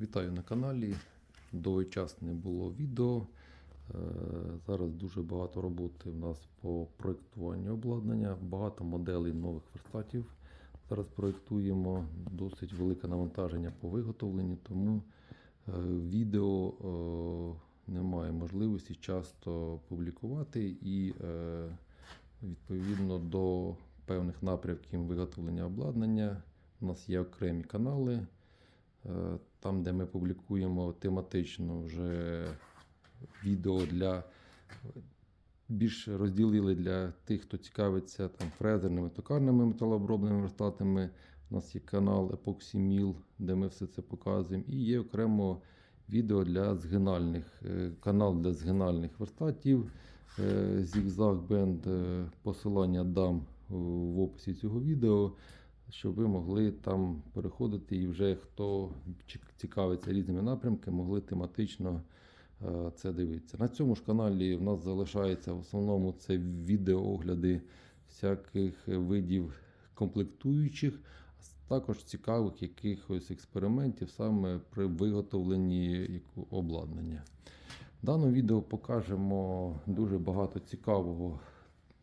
Вітаю на каналі. Довгий час не було відео. Е, Зараз дуже багато роботи в нас по проєктуванню обладнання, багато моделей нових верстатів. Зараз проєктуємо досить велике навантаження по виготовленню, тому е, відео е, немає можливості часто публікувати і відповідно до певних напрямків виготовлення обладнання. У нас є окремі канали. Е, Там, де ми публікуємо тематично вже відео для більш розділили для тих, хто цікавиться там фрезерними токарними металообробними верстатами. У нас є канал Epoxy Mill, де ми все це показуємо. І є окремо відео для згинальних, е, канал для згинальних верстатів. е, Band. е, Посилання дам в описі цього відео щоб ви могли там переходити і вже хто цікавиться різними напрямками, могли тематично е, це дивитися. На цьому ж каналі в нас залишається в основному це відеоогляди всяких видів комплектуючих, а також цікавих якихось експериментів саме при виготовленні обладнання. В даному відео покажемо дуже багато цікавого,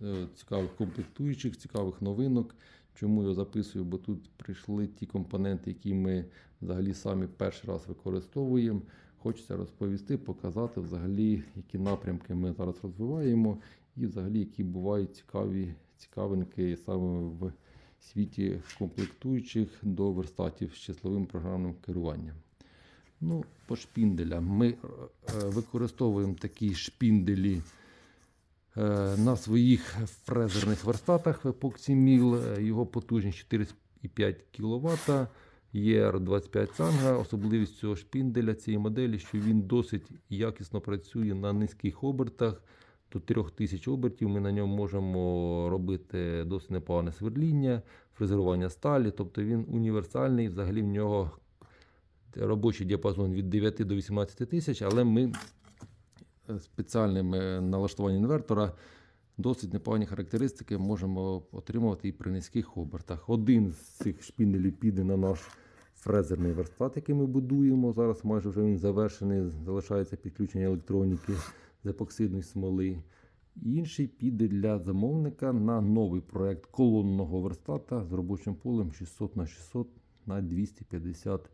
е, цікавих комплектуючих, цікавих новинок. Чому я записую? Бо тут прийшли ті компоненти, які ми взагалі самі перший раз використовуємо. Хочеться розповісти, показати взагалі, які напрямки ми зараз розвиваємо, і взагалі, які бувають цікаві цікавинки саме в світі комплектуючих до верстатів з числовим програмним керуванням. Ну, по шпінделям. Ми е, використовуємо такі шпінделі на своїх фрезерних верстатах Epoxy Mill. Е, Його потужність 4,5 кВт. ER25 цанга. Особливість цього шпінделя цієї моделі, що він досить якісно працює на низьких обертах. До 3000 обертів ми на ньому можемо робити досить непогане свердління, фрезерування сталі. Тобто він універсальний. Взагалі в нього робочий діапазон від 9 до 18 тисяч, але ми е, спеціальним е, налаштуванням інвертора досить непогані характеристики можемо отримувати і при низьких обертах. Один з цих шпінелів піде на наш фрезерний верстат, який ми будуємо. Зараз майже вже він завершений, залишається підключення електроніки з епоксидної смоли. Інший піде для замовника на новий проект колонного верстата з робочим полем 600 на 600 на 250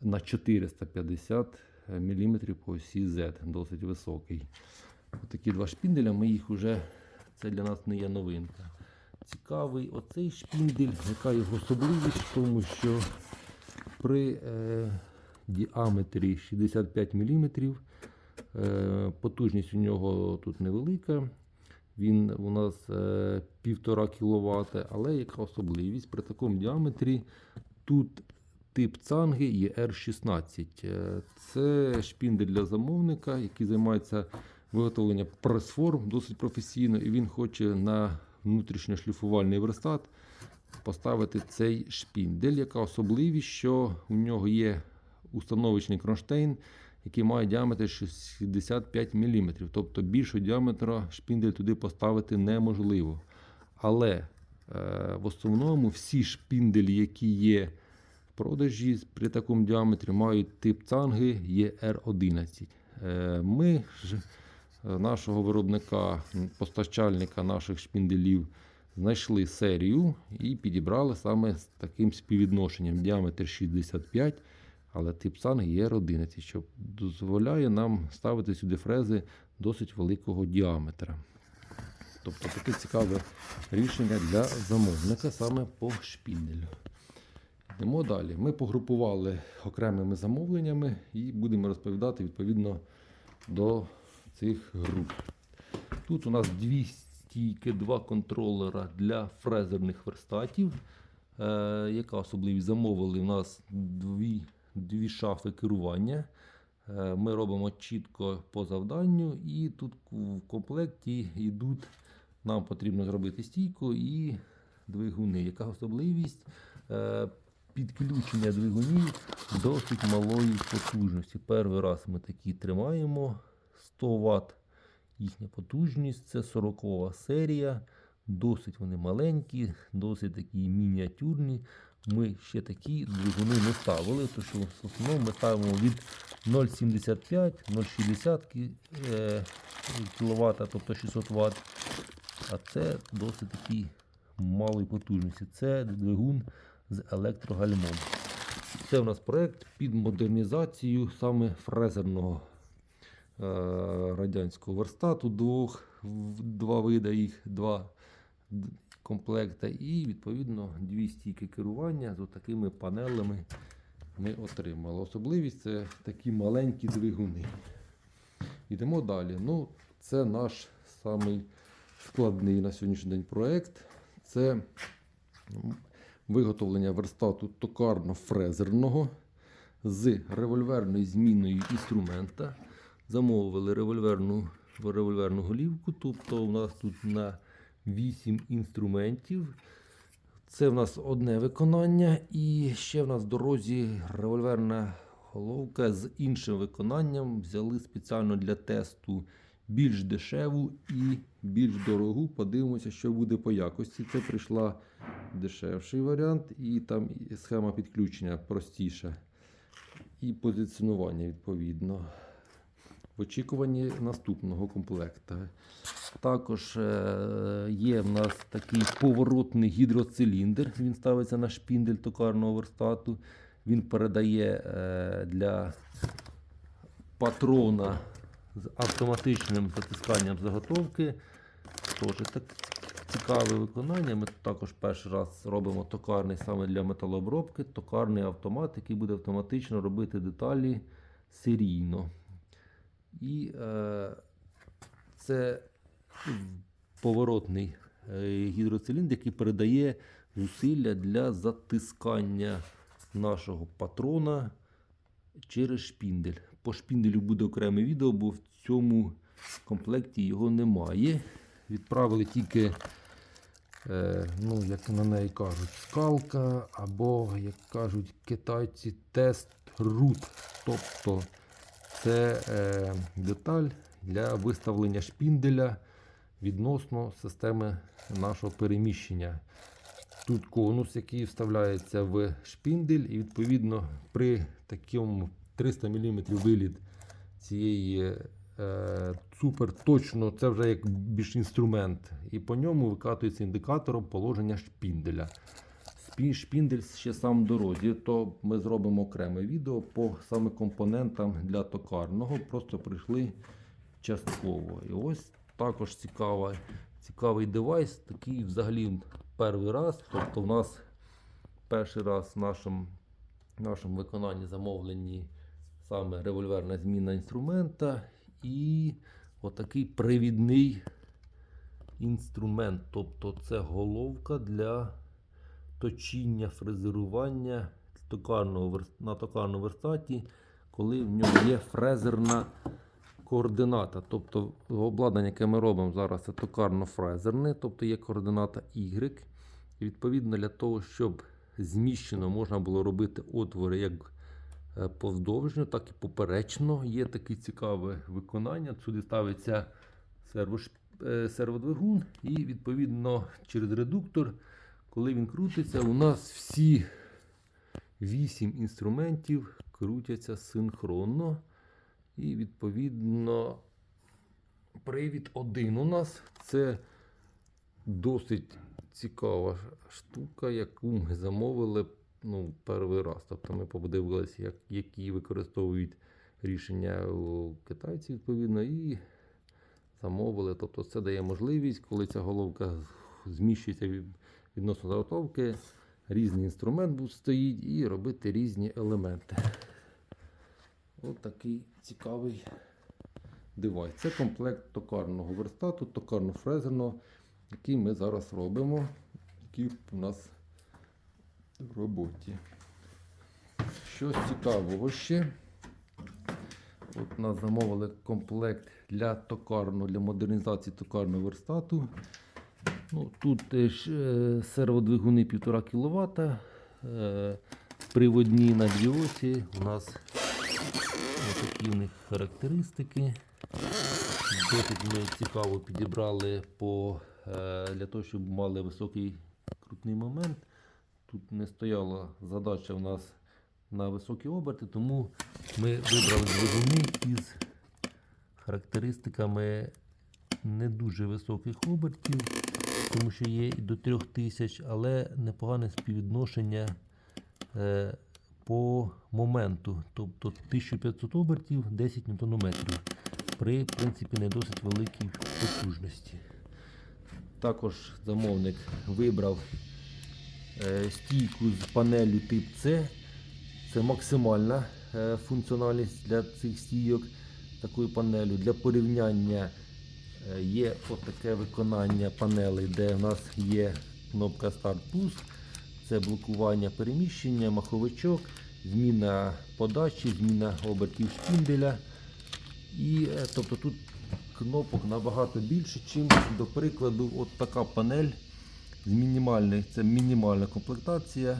на 450 мм по осі Z, досить високий. Такі два шпінделя, ми їх вже, це для нас не є новинка. Цікавий оцей шпіндель, яка його особливість в тому, що при е, діаметрі 65 мм е, потужність у нього тут невелика. Він у нас е, 1,5 кВт, але яка особливість? При такому діаметрі тут тип цанги є R16. Е, Це шпіндель для замовника, який займається виготовленням прес-форм досить професійно, і він хоче на внутрішньошліфувальний верстат поставити цей шпіндель. Яка особливість, що у нього є установочний кронштейн, який має діаметр 65 мм. Тобто більшого діаметра шпіндель туди поставити неможливо. Але е, в основному всі шпінделі, які є продажі при такому діаметрі, мають тип цанги ER11. Е, Ми ж е, нашого виробника, постачальника наших шпінделів знайшли серію і підібрали саме з таким співвідношенням. Діаметр 65, але тип цанги ER11, що дозволяє нам ставити сюди фрези досить великого діаметра. Тобто таке цікаве рішення для замовника саме по шпінделю. Йдемо далі. Ми погрупували окремими замовленнями і будемо розповідати відповідно до цих груп. Тут у нас дві стійки, два контролера для фрезерних верстатів. Е, яка особливість? Замовили у нас дві, дві шафи керування. Е, Ми робимо чітко по завданню, і тут в комплекті йдуть. Нам потрібно зробити стійку і двигуни. Яка особливість? Е, Підключення двигунів досить малої потужності. Перший раз ми такі тримаємо 100 Вт. Їхня потужність це 40 серія. Досить вони маленькі, досить такі мініатюрні. ми ще такі двигуни не ставили, тому що в основному ми ставимо від 0,75-0,60 кВт, тобто 600 Вт. А це досить такий малої потужності. Це двигун з електрогальмом. Це у нас проект під модернізацію саме фрезерного е, радянського верстату. Двох, Два вида їх, два комплекта. І відповідно дві стійки керування з такими панелями ми отримали. Особливість це такі маленькі двигуни. Йдемо далі. Ну, це наш самий складний на сьогоднішній день проект. Це виготовлення верстату токарно-фрезерного з револьверною зміною інструмента. Замовили револьверну, револьверну голівку, тобто у нас тут на 8 інструментів. Це в нас одне виконання, і ще в нас в дорозі револьверна головка з іншим виконанням. Взяли спеціально для тесту більш дешеву і більш дорогу. Подивимося, що буде по якості. Це прийшла дешевший варіант, і там схема підключення простіша. І позиціонування відповідно. В очікуванні наступного комплекта. Також е, є в нас такий поворотний гідроциліндр. Він ставиться на шпіндель токарного верстату. Він передає е, для патрона з автоматичним затисканням заготовки. Теж так цікаве виконання. Ми також перший раз робимо токарний саме для металообробки. Токарний автомат, який буде автоматично робити деталі серійно. І е, це поворотний е, гідроциліндр, який передає зусилля для затискання нашого патрона через шпіндель. По шпінделю буде окреме відео, бо в цьому комплекті його немає. Відправили тільки, е, ну, як на неї кажуть, скалка, або, як кажуть китайці, тест рут. Тобто це е, деталь для виставлення шпінделя відносно системи нашого переміщення. Тут конус, який вставляється в шпіндель, і відповідно при такому 300 мм виліт цієї е, супер точно, це вже як більш інструмент. І по ньому викатується індикатором положення шпінделя. Шпіндель ще сам в дорозі, то ми зробимо окреме відео по саме компонентам для токарного. Просто прийшли частково. І ось також цікава, цікавий девайс, такий взагалі перший раз. Тобто в нас перший раз в нашому, в нашому виконанні замовлені саме револьверна зміна інструмента і отакий привідний інструмент. Тобто це головка для точіння, фрезерування на токарному верстаті, коли в ньому є фрезерна координата. Тобто обладнання, яке ми робимо зараз, це токарно-фрезерне, тобто є координата Y. Відповідно для того, щоб зміщено можна було робити отвори як повздовжньо, так і поперечно. Є таке цікаве виконання. Сюди ставиться е, серводвигун, і відповідно через редуктор, коли він крутиться, у нас всі 8 інструментів крутяться синхронно. І відповідно привід один у нас це досить цікава штука, яку ми замовили ну, перший раз. Тобто ми подивилися, як, які використовують рішення у китайців, відповідно, і замовили. Тобто це дає можливість, коли ця головка зміщується від- відносно заготовки, різний інструмент стоїть і робити різні елементи. Ось такий цікавий девайс. Це комплект токарного верстату, токарно-фрезерного, який ми зараз робимо, який у нас в роботі. Щось цікавого ще. От нас замовили комплект для токарного, для модернізації токарного верстату. Ну, тут теж е, серводвигуни 1,5 кВт. Е, приводні на дві осі. У нас такі в них характеристики. Досить ми цікаво підібрали по, е, для того, щоб мали високий крутний момент. Тут не стояла задача в нас на високі оберти, тому ми вибрали двигуни із характеристиками не дуже високих обертів, тому що є і до 3000, але непогане співвідношення е, по моменту. Тобто 1500 обертів 10 Нм при в принципі не досить великій потужності. Також замовник вибрав стійку з панелью тип C. Це максимальна е, функціональність для цих стійок такою панелю. Для порівняння е, є отаке виконання панелей, де в нас є кнопка старт-пуск. Це блокування переміщення, маховичок, зміна подачі, зміна обертів шпінделя. І е, тобто тут кнопок набагато більше, чим, до прикладу, от така панель з мінімальної, це мінімальна комплектація,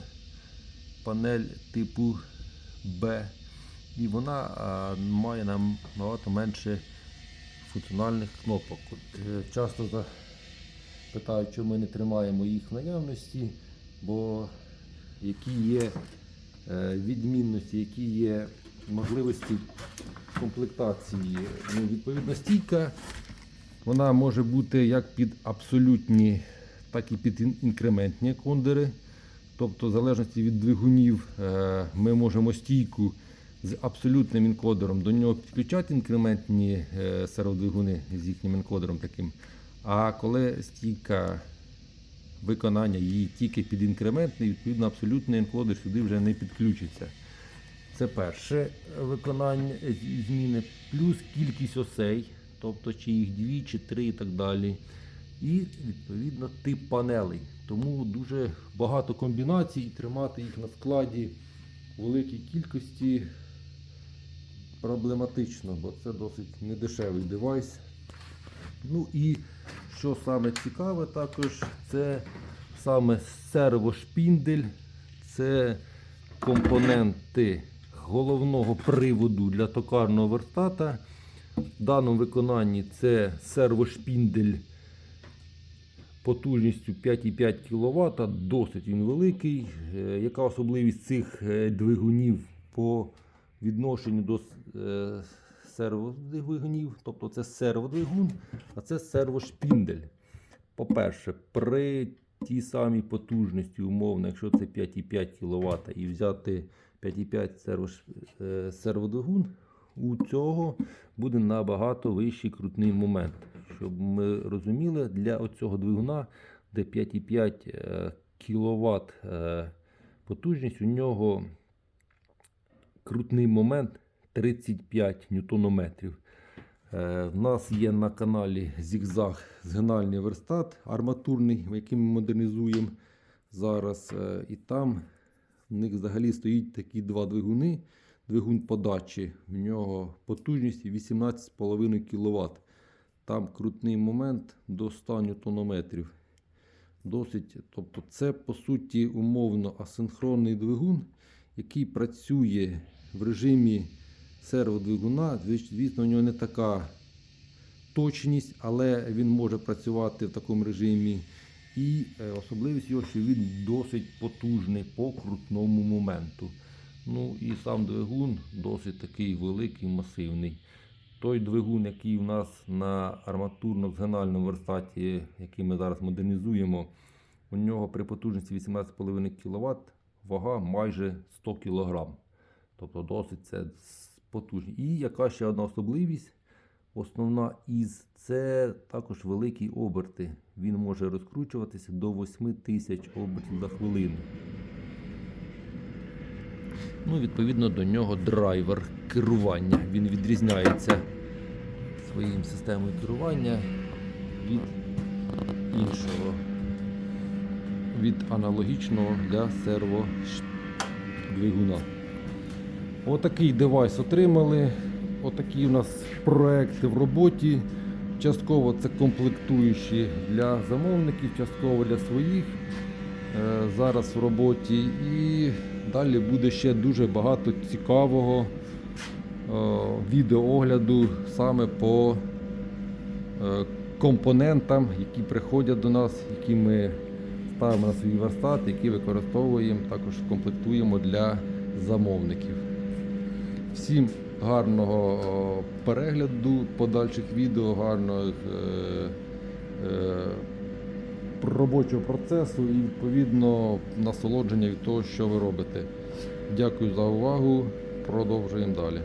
панель типу B. І вона а, має нам набагато менше функціональних кнопок. Е, часто питають, чому ми не тримаємо їх в наявності, бо які є е, відмінності, які є можливості комплектації. Ну, відповідно, стійка вона може бути як під абсолютні, так і під інкрементні кондири. Тобто, в залежності від двигунів, е, ми можемо стійку з абсолютним інкодером до нього підключати інкрементні е, серводвигуни з їхнім інкодером таким. А коли стійка виконання її тільки під інкрементний, відповідно, абсолютний енкодер сюди вже не підключиться. Це перше виконання е, зміни, плюс кількість осей, тобто чи їх дві, чи три і так далі. І відповідно тип панелей. Тому дуже багато комбінацій, і тримати їх на складі в великій кількості проблематично, бо це досить недешевий девайс. Ну і що саме цікаве також, це саме сервошпіндель, це компоненти головного приводу для токарного верстата. В даному виконанні це сервошпіндель потужністю 5,5 кВт, досить він великий. Е, Яка особливість цих е, двигунів по відношенню до е, серводвигунів? Тобто це серводвигун, а це сервошпіндель. По-перше, при тій самій потужності, умовно, якщо це 5,5 кВт, і взяти 5,5 е, серводвигун, у цього буде набагато вищий крутний момент. Щоб ми розуміли, для оцього двигуна, де 5,5 кВт потужність, у нього крутний момент 35 ньютонометрів. Е, В нас є на каналі Зігзаг згинальний верстат арматурний, який ми модернізуємо зараз. Е, І там в них взагалі стоїть такі два двигуни. Двигун подачі, в нього потужність 18,5 кВт. Там крутний момент до 100 ньютонометрів. Досить, тобто це по суті умовно асинхронний двигун, який працює в режимі серводвигуна. Звіс- Звісно, у нього не така точність, але він може працювати в такому режимі. І е, особливість його, що він досить потужний по крутному моменту. Ну і сам двигун досить такий великий, масивний. Той двигун, який у нас на арматурно-згинальному верстаті, який ми зараз модернізуємо, у нього при потужності 18,5 кВт вага майже 100 кг. Тобто досить це потужно. І яка ще одна особливість, основна із це також великі оберти. Він може розкручуватися до 8 тисяч обертів за хвилину. Ну, відповідно до нього драйвер керування. Він відрізняється своїм системою керування від іншого, від аналогічного для серводвигуна. Отакий девайс отримали. Отакі у нас проекти в роботі. Частково це комплектуючі для замовників, частково для своїх. Е, зараз в роботі. І далі буде ще дуже багато цікавого е, відеоогляду саме по е, компонентам, які приходять до нас, які ми ставимо на свій верстат, який використовуємо, також комплектуємо для замовників. Всім гарного о, перегляду подальших відео, гарного е, е, робочого процесу і відповідно насолодження від того, що ви робите. Дякую за увагу. Продовжуємо далі.